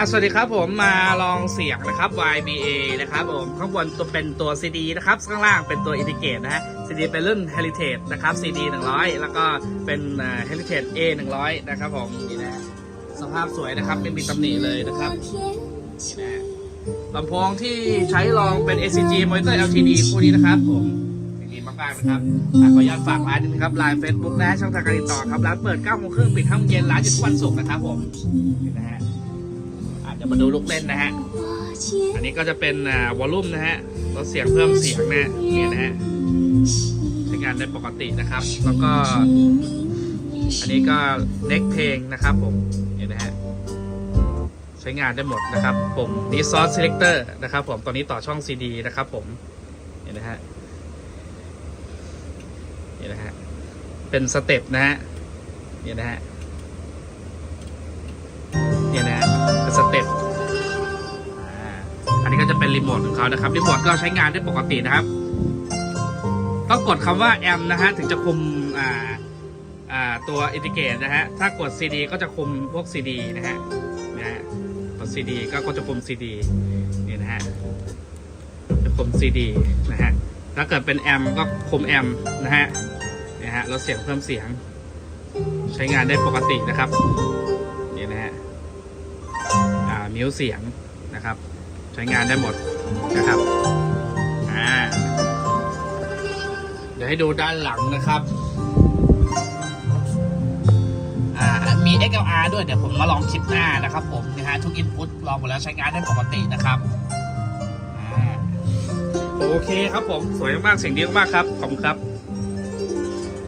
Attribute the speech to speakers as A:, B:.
A: อะสวัสดีครับผมมาลองเสียงนะครับ YBA นะครับผมข้างบนตัวเป็นตัว CD นะครับข้างล่างเป็นตัว Integrate นะฮะ CD เป็นรุ่น Heritage นะครับ CD 100 แล้วก็เป็น Heritage A 100 นะครับผมนี่นะสภาพสวยนะครับไม่มีตำหนิเลยนะครับนี่นะลำโพงที่ใช้รองเป็น ACG Monitor LTD คู่นี้นะครับผมดีมากๆนะครับอะขออนุญาตฝากร้านนึงครับไลน์ Facebook นะช่องทางการติดต่อครับร้านเปิด9โมงครึ่งปิด5โมงเย็นร้านหยุดทุกวันศุกร์นะครับผมดีนะฮะ อาจจะมาดูลูกเล่นนะฮะ อันนี้ก็จะเป็นวอลลุ่มนะฮะลดเสียงเพิ่มเสียงนะเนี่ยนะฮะใช้งานได้ปกตินะครับ แล้วก็ อันนี้ก็เน็กเพลงนะครับผมเนี่ยนะฮะใช้งานได้หมดนะครับผมนี่ซอสเซเลคเตอร์นะครับผมตอนนี้ต่อช่อง CD นะครับผมเนี่ยนะฮะเนี่ยนะฮะเป็นสเต็ปนะฮะเนี่ยนะฮะ จะเป็นรีโมทของเขานะครับรีโมทก็ใช้งานได้ปกตินะครับ ต้องกดคำว่าแอมนะฮะถึงจะคุมอ่าอ่าตัวอินทิเกตนะฮะถ้ากด CD ก็จะคุมพวก CD นะฮะนะฮะกด CD ก็ก็จะคุม CD นี่นะฮะจะคุม CD นะฮะถ้าเกิดเป็นแอมก็คุมแอมนะฮะนะฮะลดเสียงเพิ่มเสียง ใช้งานได้ปกตินะครับนี่นะฮะอ่ามิวเสียงนะครับ ใช้งานได้หมด นะครับอ่าเดี๋ยวให้ดูด้านหลังนะครับอ่ามี XLR ด้วยเดี๋ยวผมมาลองคลิปหน้านะครับผมนะฮะทุกอินพุตลองหมดแล้วใช้งานได้ปกตินะครับอ่าโอเคครับผม สวยมากเสียงดีมากครับ ขอบคุณครับ